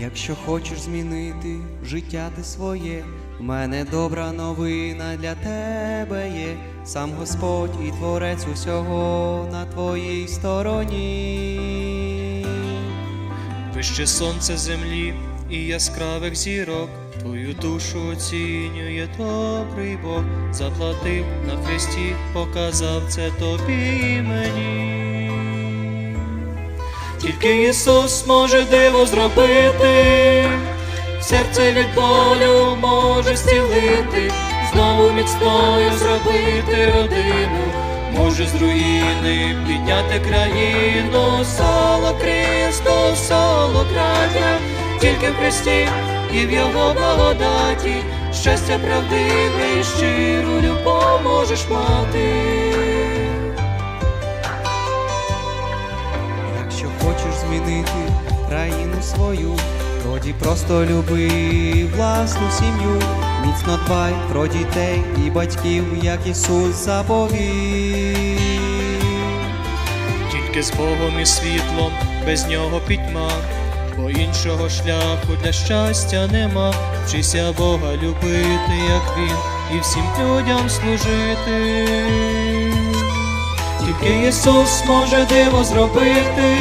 Якщо хочеш змінити життя ти своє, в мене добра новина для тебе є. Сам Господь і Творець усього на твоїй стороні. Вище сонце землі і яскравих зірок, твою душу оцінює добрий Бог, заплатив на хресті, показав це тобі мені. Тільки Ісус може диво зробити, серце від болю може зцілити, знову міцною зробити родину, може з руїни підняти країну, соло Христу, соло краття, тільки в Христі і в Його благодаті, щастя правдиве і щиру любов можеш мати. Змінити країну свою, тоді просто люби власну сім'ю, міцно дбай про дітей і батьків, як Ісус заповів. Тільки з Богом і світлом, без нього пітьма, бо іншого шляху для щастя нема. Вчися Бога любити, як Він, і всім людям служити. Тільки Ісус може диво зробити,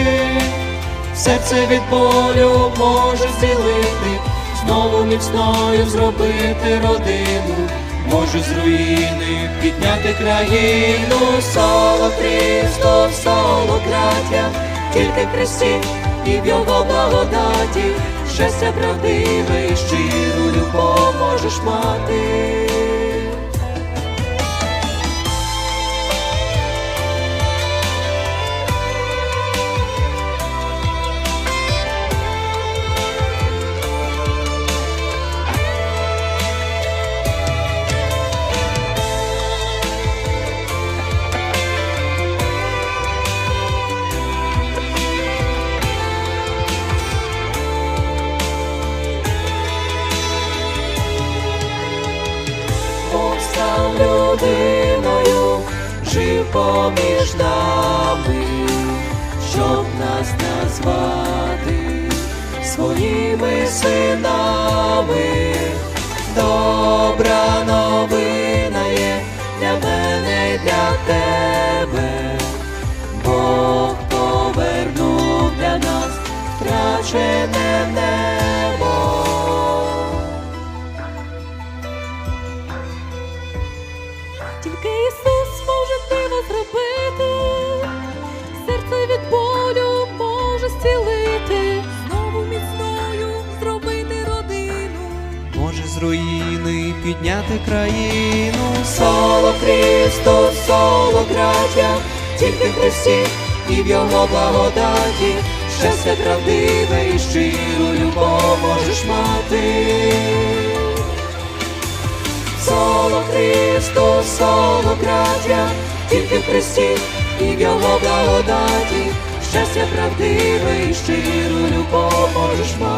серце від болю може зцілити, знову міцною зробити родину, може з руїни підняти країну, соло Христос, соло браття, тільки Христі і в Його благодаті, щастя правдиве і щиру любов можеш мати. Людиною, жив поміж нами, щоб нас назвати своїми синами. Добра Тільки Ісус може диво зробити, серце від болю може зцілити, знову міцною зробити родину. Може з руїни підняти країну, Соло Христос, соло браття, тільки Христі і в Його благодаті, щастя правдиве і щиру любов можеш мати. Соло Христос, соло браття, тільки в Христі і в Його благодаті, щастя правдиве і щиру любов можеш мати.